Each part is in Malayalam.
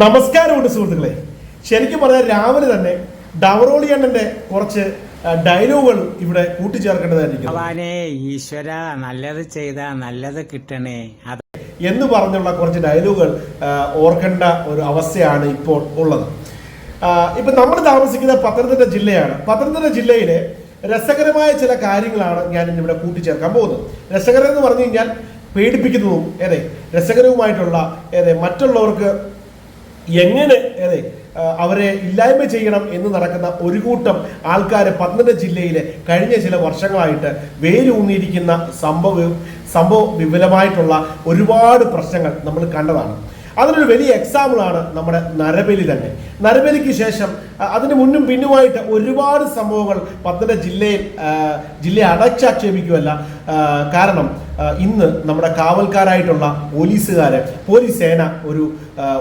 നമസ്കാരമുണ്ട് സുഹൃത്തുക്കളെ. ശരിക്കും പറഞ്ഞാൽ രാവിലെ തന്നെ ഡവറോളി അണ്ണന്റെ കുറച്ച് ഡയലോഗുകൾ ഇവിടെ കൂട്ടിച്ചേർക്കേണ്ടതായിരിക്കും ഭഗവാനെ ഈശ്വര നല്ലത് ചെയ്ത നല്ലത് കിട്ടണേ. അത് എന്ന് പറഞ്ഞുള്ള കുറച്ച് ഡയലോഗുകൾ ഓർക്കേണ്ട ഒരു അവസ്ഥയാണ് ഇപ്പോൾ ഉള്ളത്. ഇപ്പൊ നമ്മൾ താമസിക്കുന്ന പത്തനംതിട്ട ജില്ലയാണ്. പത്തനംതിട്ട ജില്ലയിലെ രസകരമായ ചില കാര്യങ്ങളാണ് ഞാൻ ഇന്നിവിടെ കൂട്ടിച്ചേർക്കാൻ പോകുന്നത്. രസകരം എന്ന് പറഞ്ഞു കഴിഞ്ഞാൽ പേടിപ്പിക്കുന്നതും ഏതെ രസകരവുമായിട്ടുള്ള ഏതെ മറ്റുള്ളവർക്ക് എങ്ങനെ അതെ അവരെ ഇല്ലായ്മ ചെയ്യണം എന്ന് നടക്കുന്ന ഒരു കൂട്ടം ആൾക്കാർ പത്തനംതിട്ട ജില്ലയിലെ കഴിഞ്ഞ ചില വർഷങ്ങളായിട്ട് വേരൂന്നിയിരിക്കുന്ന സംഭവ സംഭവ വിപുലമായിട്ടുള്ള ഒരുപാട് പ്രശ്നങ്ങൾ നമ്മൾ കണ്ടതാണ്. അതിനൊരു വലിയ എക്സാമ്പിളാണ് നമ്മുടെ നരബലി തന്നെ. നരബലിക്ക് ശേഷം അതിന് മുന്നും പിന്നുമായിട്ട് ഒരുപാട് സംഭവങ്ങൾ പത്തനംതിട്ട ജില്ലയിൽ ജില്ല ജില്ലയെ അടച്ചാക്ഷേപിക്കുമല്ല കാരണം ഇന്ന് നമ്മുടെ കാവൽക്കാരായിട്ടുള്ള പോലീസുകാർ പോലീസ് സേന ഒരു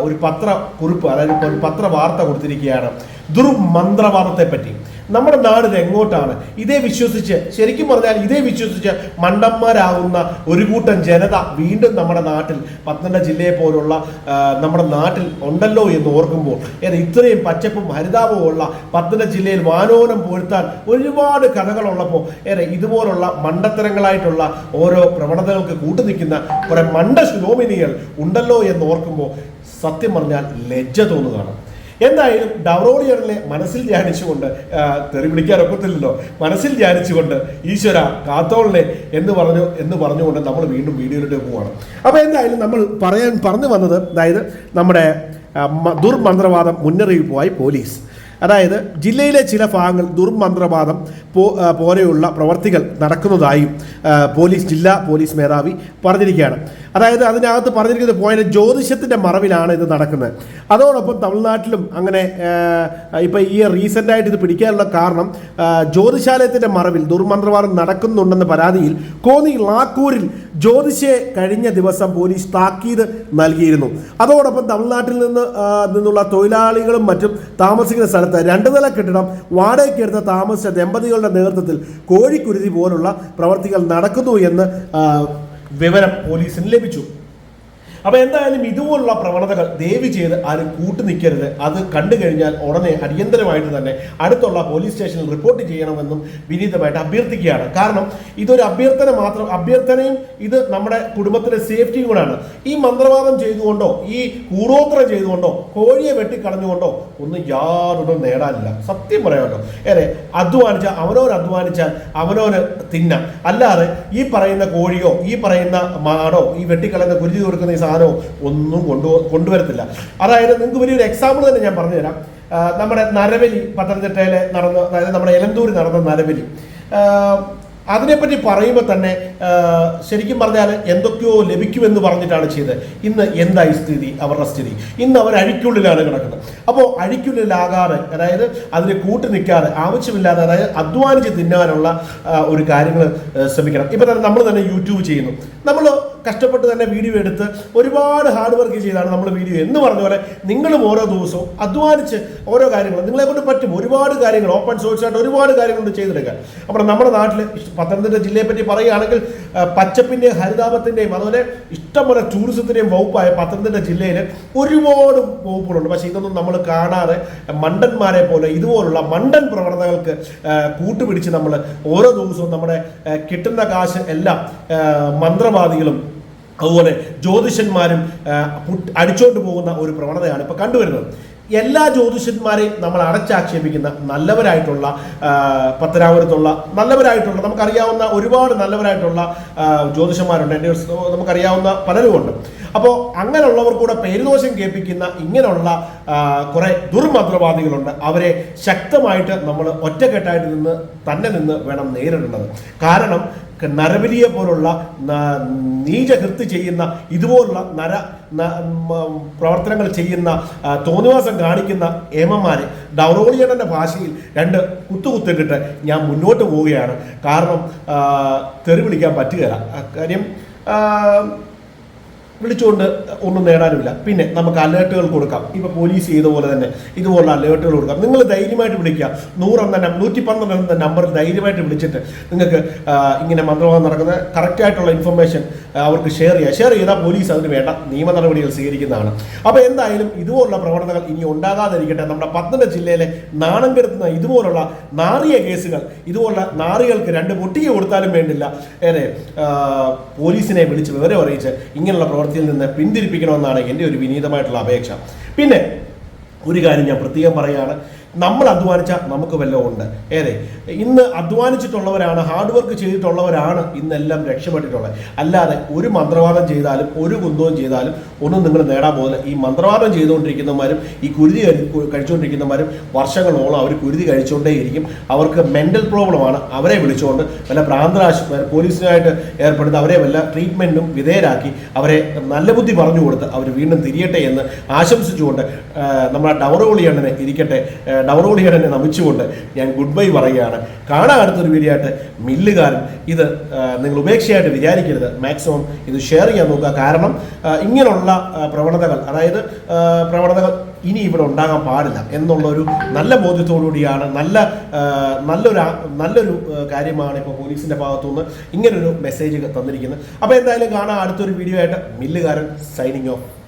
ഒരു പത്ര കുറിപ്പ് അതായത് ഒരു പത്ര വാർത്ത കൊടുത്തിരിക്കുകയാണ്. ദുർമന്ത്രവാദത്തെ പറ്റി നമ്മുടെ നാട് എങ്ങോട്ടാണ്? ഇതേ വിശ്വസിച്ച് ശരിക്കും പറഞ്ഞാൽ ഇതേ വിശ്വസിച്ച് മണ്ടന്മാരാകുന്ന ഒരു കൂട്ടം ജനത വീണ്ടും നമ്മുടെ നാട്ടിൽ പത്തനംതിട്ട ജില്ലയെ പോലുള്ള നമ്മുടെ നാട്ടിൽ ഉണ്ടല്ലോ എന്ന് ഓർക്കുമ്പോൾ ഇത്രയും പച്ചപ്പും ഹരിതാപവും ഉള്ള പത്തനംതിട്ട ജില്ലയിൽ വാനോനം പൊഴുത്താൻ ഒരുപാട് കഥകളുള്ളപ്പോൾ ഏറെ ഇതുപോലുള്ള മണ്ടത്തരങ്ങളായിട്ടുള്ള ഓരോ പ്രവണതകൾക്ക് കൂട്ടുനിൽക്കുന്ന കുറെ മണ്ട ശിരോമിനികൾ ഉണ്ടല്ലോ എന്ന് ഓർക്കുമ്പോൾ സത്യം പറഞ്ഞാൽ ലജ്ജ തോന്നുകയാണ് എന്തായാലും ഡവറോളിയറിനെ മനസ്സിൽ ധ്യാനിച്ചുകൊണ്ട് തെറി വിളിക്കാൻ ഒക്കത്തില്ലല്ലോ. മനസ്സിൽ ധ്യാനിച്ചുകൊണ്ട് ഈശ്വര കാത്തോളിനെ എന്ന് പറഞ്ഞു എന്ന് പറഞ്ഞുകൊണ്ട് നമ്മൾ വീണ്ടും വീഡിയോയിലോട്ട് പോവാണ്. അപ്പോൾ എന്തായാലും നമ്മൾ പറയാൻ പറഞ്ഞു വന്നത് അതായത് നമ്മുടെ ദുർമന്ത്രവാദം മുന്നറിയിപ്പുമായി പോലീസ്. അതായത് ജില്ലയിലെ ചില ഭാഗങ്ങൾ ദുർമന്ത്രവാദം പോലെയുള്ള പ്രവർത്തികൾ നടക്കുന്നതായും പോലീസ് ജില്ലാ പോലീസ് മേധാവി പറഞ്ഞിരിക്കുകയാണ്. അതായത് അതിനകത്ത് പറഞ്ഞിരിക്കുന്ന പോയിന്റ് ജ്യോതിഷത്തിന്റെ മറവിലാണ് ഇത് നടക്കുന്നത്. അതോടൊപ്പം തമിഴ്നാട്ടിലും അങ്ങനെ ഇപ്പം ഈ റീസെന്റായിട്ട് ഇത് പിടിക്കാനുള്ള കാരണം ജ്യോതിശാലയത്തിന്റെ മറവിൽ ദുർമന്ത്രവാദം നടക്കുന്നുണ്ടെന്ന പരാതിയിൽ കോന്നി ലാക്കൂരിൽ ജ്യോതിഷയെ കഴിഞ്ഞ ദിവസം പോലീസ് താക്കീത് നൽകിയിരുന്നു. അതോടൊപ്പം തമിഴ്നാട്ടിൽ നിന്ന് നിന്നുള്ള തൊഴിലാളികളും മറ്റും താമസിക്കുന്ന സ്ഥലത്ത് രണ്ട് നില കെട്ടിടം വാടകയ്ക്കെടുത്ത് താമസിച്ച ദമ്പതികളുടെ നേതൃത്വത്തിൽ കോഴിക്കുരുതി പോലുള്ള പ്രവർത്തികൾ നടക്കുന്നു എന്ന് വിവരം പോലീസിന് ലഭിച്ചു. അപ്പൊ എന്തായാലും ഇതുപോലുള്ള പ്രവണതകൾ ദേവി ചെയ്ത് ആരും കൂട്ടു നിൽക്കരുത്. അത് കണ്ടു കഴിഞ്ഞാൽ ഉടനെ അടിയന്തരമായിട്ട് തന്നെ അടുത്തുള്ള പോലീസ് സ്റ്റേഷനിൽ റിപ്പോർട്ട് ചെയ്യണമെന്നും വിനീതമായിട്ട് അഭ്യർത്ഥിക്കുകയാണ്. കാരണം ഇതൊരു അഭ്യർത്ഥന മാത്രം അഭ്യർത്ഥനയും ഇത് നമ്മുടെ കുടുംബത്തിന്റെ സേഫ്റ്റിയും കൂടാണ്. ഈ മന്ത്രവാദം ചെയ്തുകൊണ്ടോ ഈ കൂടോത്ര ചെയ്തുകൊണ്ടോ കോഴിയെ വെട്ടിക്കളഞ്ഞുകൊണ്ടോ ഒന്നും യാതൊന്നും നേടാനില്ല. സത്യം പറയാമല്ലോ ഏറെ അധ്വാനിച്ച അവനോൻ അധ്വാനിച്ചാൽ അവനോന് തിന്ന. അല്ലാതെ ഈ പറയുന്ന കോഴിയോ ഈ പറയുന്ന മാടോ ഈ വെട്ടിക്കളയുന്ന കുരുതി കൊടുക്കുന്ന ഈ സാധനമോ ഒന്നും കൊണ്ടു കൊണ്ടുവരത്തില്ല. അതായത് നിങ്ങൾക്ക് വലിയൊരു എക്സാമ്പിൾ തന്നെ ഞാൻ പറഞ്ഞുതരാം. നമ്മുടെ നരബലി പത്തനംതിട്ടയിൽ നടന്ന അതായത് നമ്മുടെ എലന്തൂരിൽ നടന്ന നരബലി. അതിനെപ്പറ്റി പറയുമ്പോൾ തന്നെ ശരിക്കും പറഞ്ഞാൽ എന്തൊക്കെയോ ലഭിക്കുമെന്ന് പറഞ്ഞിട്ടാണ് ചെയ്തത്. ഇന്ന് എന്തായി സ്ഥിതി? അവരുടെ സ്ഥിതി. ഇന്ന് അവർ അഴിക്കുള്ളിലാണ് കിടക്കുന്നത്. അപ്പോൾ അഴിക്കുള്ളിലാകാതെ അതായത് അതിന് കൂട്ടു നിൽക്കാതെ ആവശ്യമില്ലാതെ അതായത് അധ്വാനിച്ച് തിന്നാനുള്ള ഒരു കാര്യങ്ങൾ ശ്രമിക്കണം. ഇപ്പം തന്നെ നമ്മൾ തന്നെ യൂട്യൂബ് ചെയ്യുന്നു. നമ്മൾ കഷ്ടപ്പെട്ട് തന്നെ വീഡിയോ എടുത്ത് ഒരുപാട് ഹാർഡ് വർക്ക് ചെയ്താണ് നമ്മൾ വീഡിയോ എന്ന് പറഞ്ഞ പോലെ നിങ്ങളും ഓരോ ദിവസവും അധ്വാനിച്ച് ഓരോ കാര്യങ്ങളും നിങ്ങളെ കൊണ്ട് പറ്റും. ഒരുപാട് കാര്യങ്ങൾ ഓപ്പൺ സോഴ്സ് ആയിട്ട് ഒരുപാട് കാര്യങ്ങൾ ചെയ്തെടുക്കാൻ അപ്പോൾ നമ്മുടെ നാട്ടിൽ പത്തനംതിട്ട ജില്ലയെ പറ്റി പറയുകയാണെങ്കിൽ പച്ചപ്പിന്റെയും ഹരിതാപത്തിന്റെയും അതുപോലെ ഇഷ്ടംപോലെ ടൂറിസത്തിന്റെയും വകുപ്പായ പത്തനംതിട്ട ജില്ലയിൽ ഒരുപാട് വകുപ്പുകളുണ്ട്. പക്ഷേ ഇതൊന്നും നമ്മൾ കാണാതെ മണ്ടന്മാരെ പോലെ ഇതുപോലുള്ള മണ്ടൻ പ്രവണതകൾക്ക് കൂട്ടുപിടിച്ച് നമ്മൾ ഓരോ ദിവസവും നമ്മുടെ കിട്ടുന്ന കാശ് എല്ലാം മന്ത്രവാദികളും അതുപോലെ ജ്യോതിഷന്മാരും അടിച്ചോണ്ട് പോകുന്ന ഒരു പ്രവണതയാണ് ഇപ്പൊ കണ്ടുവരുന്നത്. എല്ലാ ജ്യോതിഷന്മാരെയും നമ്മൾ അടച്ചാക്ഷേപിക്കുന്ന നല്ലവരായിട്ടുള്ള പത്തനാപുരത്തുള്ള നല്ലവരായിട്ടുള്ള നമുക്കറിയാവുന്ന ഒരുപാട് നല്ലവരായിട്ടുള്ള ജ്യോതിഷന്മാരുണ്ട്. എന്റെ നമുക്കറിയാവുന്ന പലരും ഉണ്ട് അപ്പോൾ അങ്ങനെയുള്ളവർ കൂടെ പേരുദോഷം കേൾപ്പിക്കുന്ന ഇങ്ങനെയുള്ള കുറെ ദുർമന്ത്രവാദികളുണ്ട്. അവരെ ശക്തമായിട്ട് നമ്മൾ ഒറ്റക്കെട്ടായിട്ട് നിന്ന് തന്നെ നിന്ന് വേണം നേരിടേണ്ടത്. കാരണം നരബലിയെ പോലുള്ള നീചകൃത്ത് ചെയ്യുന്ന ഇതുപോലുള്ള നര പ്രവർത്തനങ്ങൾ ചെയ്യുന്ന തോന്നിവാസം കാണിക്കുന്ന ഏമന്മാരെ ഡൗറോളിയണന്റെ ഭാഷയിൽ രണ്ട് കുത്തുകുത്തിട്ടിട്ട് ഞാൻ മുന്നോട്ട് പോവുകയാണ്. കാരണം തെറി വിളിക്കാൻ പറ്റുകയില്ല. കാര്യം വിളിച്ചുകൊണ്ട് ഒന്നും നേടാനുമില്ല. പിന്നെ നമുക്ക് അലേർട്ടുകൾ കൊടുക്കാം. ഇപ്പൊ പോലീസ് ചെയ്ത പോലെ തന്നെ ഇതുപോലുള്ള അലേർട്ടുകൾ കൊടുക്കാം. നിങ്ങൾ ധൈര്യമായിട്ട് വിളിക്കുക. നൂറെന്ന നൂറ്റി പന്ത്രണ്ട് എന്ന നമ്പറിൽ ധൈര്യമായിട്ട് വിളിച്ചിട്ട് നിങ്ങൾക്ക് ഇങ്ങനെ മന്ത്രവാദം നടക്കുന്ന കറക്റ്റ് ആയിട്ടുള്ള ഇൻഫർമേഷൻ അവർക്ക് ഷെയർ ചെയ്യുക ഷെയർ ചെയ്താൽ പോലീസ് അതിന് വേണ്ട നിയമ നടപടികൾ സ്വീകരിക്കുന്നതാണ്. അപ്പോൾ എന്തായാലും ഇതുപോലുള്ള പ്രവണതകൾ ഇനി ഉണ്ടാകാതിരിക്കട്ടെ. നമ്മുടെ പത്തനംതിട്ട ജില്ലയിലെ നാണം കെടുത്തുന്ന ഇതുപോലുള്ള നാറിയ കേസുകൾ ഇതുപോലുള്ള നാറികൾക്ക് രണ്ട് പൊട്ടിക്ക് കൊടുത്താലും വേണ്ടില്ല. ഏറെ പോലീസിനെ വിളിച്ച് വിവരം അറിയിച്ച് ഇങ്ങനെയുള്ള പ്രവൃത്തിയിൽ നിന്ന് പിന്തിരിപ്പിക്കണമെന്നാണ് എന്റെ ഒരു വിനീതമായിട്ടുള്ള അപേക്ഷ. പിന്നെ ഒരു കാര്യം ഞാൻ പ്രത്യേകം പറയുകയാണ് നമ്മൾ അധ്വാനിച്ച നമുക്ക് വല്ലതും ഉണ്ട്. ഏതെ? ഇന്ന് അധ്വാനിച്ചിട്ടുള്ളവരാണ് ഹാർഡ് വർക്ക് ചെയ്തിട്ടുള്ളവരാണ് ഇന്നെല്ലാം രക്ഷപ്പെട്ടിട്ടുള്ളത് അല്ലാതെ ഒരു മന്ത്രവാദം ചെയ്താലും ഒരു കുന്തവും ചെയ്താലും ഒന്നും നിങ്ങൾ നേടാൻ പോകുന്നില്ല. ഈ മന്ത്രവാദം ചെയ്തുകൊണ്ടിരിക്കുന്നവരും ഈ കുരുതി കഴി- കഴിച്ചുകൊണ്ടിരിക്കുന്നവരും വർഷങ്ങളോളം അവർ കുരുതി കഴിച്ചുകൊണ്ടേയിരിക്കും. അവർക്ക് മെന്റൽ പ്രോബ്ലമാണ് അവരെ വിളിച്ചുകൊണ്ട് വല്ല പ്രാന്തരാശുപത്രി പോലീസിനായിട്ട് ഏർപ്പെടുത്തി അവരെ വല്ല ട്രീറ്റ്മെന്റും വിധേയരാക്കി അവരെ നല്ല ബുദ്ധി പറഞ്ഞു കൊടുത്ത് അവർ വീണ്ടും തിരിയട്ടെ എന്ന് ആശംസിച്ചുകൊണ്ട് നമ്മുടെ ഡവറോളിയണ്ണനെ ഇരിക്കട്ടെ ഡവറോളിയണ്ണനെ നമിച്ചുകൊണ്ട് ഞാൻ ഗുഡ് ബൈ പറയുകയാണ്. കാണാൻ അടുത്തൊരു വീഡിയോ മില്ലുകാരൻ ഇത് നിങ്ങൾ ഉപേക്ഷയായിട്ട് വിചാരിക്കരുത്. മാക്സിമം ഇത് ഷെയർ ചെയ്യാൻ നോക്കുക. കാരണം ഇങ്ങനെയുള്ള പ്രവണതകൾ അതായത് പ്രവണതകൾ ഇനി ഇവിടെ ഉണ്ടാകാൻ പാടില്ല എന്നുള്ളൊരു നല്ല ബോധ്യത്തോടുകൂടിയാണ് നല്ല നല്ലൊരു നല്ലൊരു കാര്യമാണ് ഇപ്പോൾ പോലീസിന്റെ ഭാഗത്തുനിന്ന് ഇങ്ങനൊരു മെസ്സേജ് തന്നിരിക്കുന്നത്. അപ്പോൾ എന്തായാലും കാണാം അടുത്തൊരു വീഡിയോ ആയിട്ട് മില്ലുകാരൻ സൈനിങ് ഓഫ്